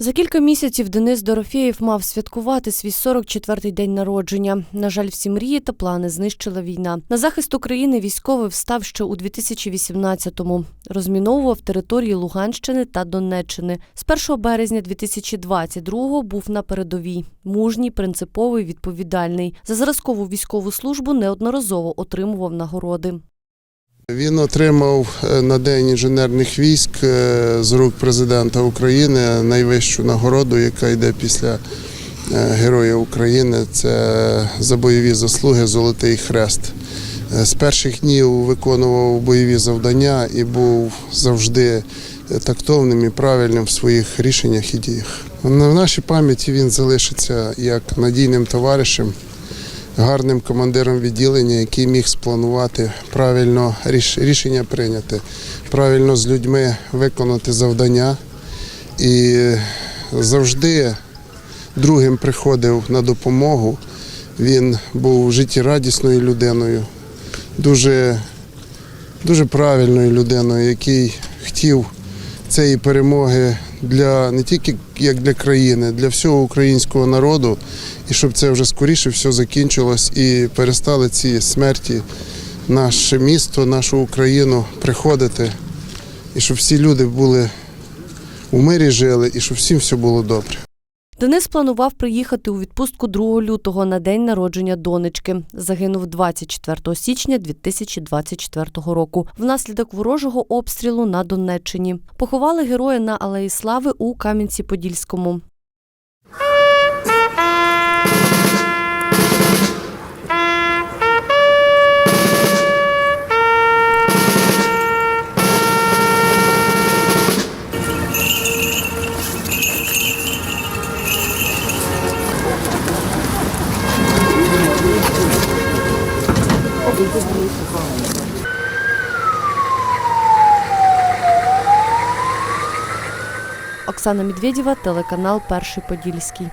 За кілька місяців Денис Дорофєєв мав святкувати свій 44-й день народження. На жаль, всі мрії та плани знищила війна. На захист України військовий встав ще у 2018-му. Розміновував території Луганщини та Донеччини. З 1 березня 2022-го був на передовій. Мужній, принциповий, відповідальний. За зразкову військову службу неодноразово отримував нагороди. Він отримав е, на День інженерних військ е, з рук президента України найвищу нагороду, яка йде після е, Героя України. Це за бойові заслуги Золотий Хрест. З перших днів виконував бойові завдання і був завжди тактовним і правильним в своїх рішеннях і діях. В нашій пам'яті він залишиться як надійним товаришем гарним командиром відділення, який міг спланувати правильно ріш- рішення прийняти, правильно з людьми виконати завдання і завжди другим приходив на допомогу. Він був життєрадісною людиною, дуже, дуже правильною людиною, який хотів цієї перемоги для не тільки як для країни, для всього українського народу, і щоб це вже скоріше все закінчилось і перестали ці смерті наше місто, нашу Україну приходити, і щоб всі люди були у мирі жили, і щоб всім все було добре. Денис планував приїхати у відпустку 2 лютого на день народження донечки. Загинув 24 січня 2024 року внаслідок ворожого обстрілу на Донеччині. Поховали героя на Алеї Слави у Кам'янці-Подільському. Оксана Медведєва, телеканал Перший Подільський.